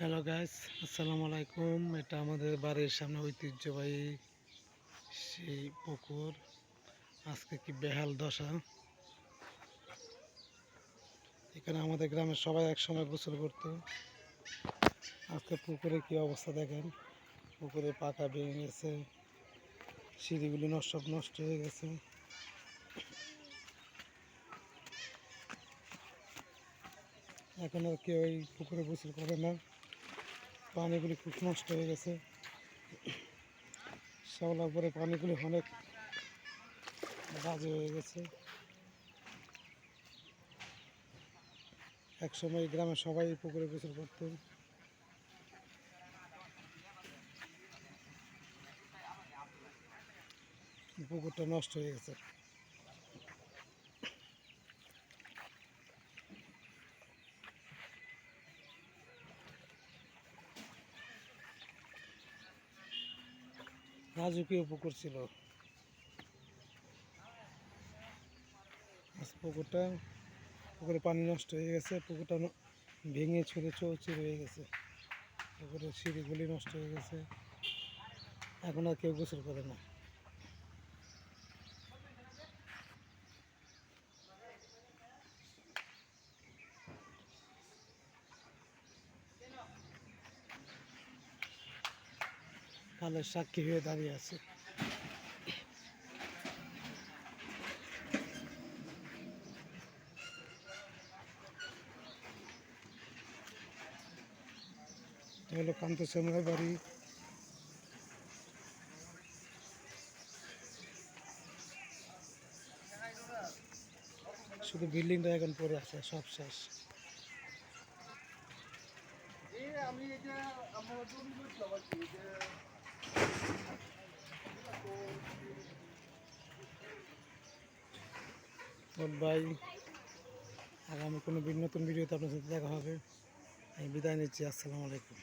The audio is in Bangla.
হ্যালো গাইস আসসালামু আলাইকুম এটা আমাদের বাড়ির সামনে ঐতিহ্যবাহী সেই পুকুর। আজকে কি বেহাল দশা? এখানে আমাদের গ্রামের সবাই একসময় গোসল করতো। আজকে পুকুরে কি অবস্থা দেখেন? পুকুরে পাকা ভেঙে গেছে। সিঁড়িগুলি নষ্ট নষ্ট হয়ে গেছে। এখন আর কেউ এই পুকুরে গোসল করে না। পানিগুলি খুব নষ্ট হয়ে গেছে। শ্যাওলার পরে পানিগুলি অনেক বাজে হয়ে গেছে। একসময় গ্রামে সবাই পুকুরে গোসল করতো। পুকুরটা নষ্ট হয়ে গেছে। রাজকীয় পুকুর ছিল। পুকুরটা, পুকুরে পানি নষ্ট হয়ে গেছে, পুকুরটা ভেঙে ছুঁড়ে চৌচির হয়ে গেছে। পুকুরের সিঁড়িগুলি নষ্ট হয়ে গেছে। এখন আর কেউ গোসল করে না। কালের সাক্ষী হয়ে দাঁড়িয়ে আছে। হলো কান্ত শ্যামলার বাড়ি। শুধু বিল্ডিংটা এখন পড়ে আছে, সব শেষ। আমি এটা আমার জমি করছিলাম আর কি যে গুড বাই আগামী কোনো নতুন ভিডিওতে আপনার সাথে দেখা হবে। আমি বিদায় নিচ্ছি। আসসালামু আলাইকুম।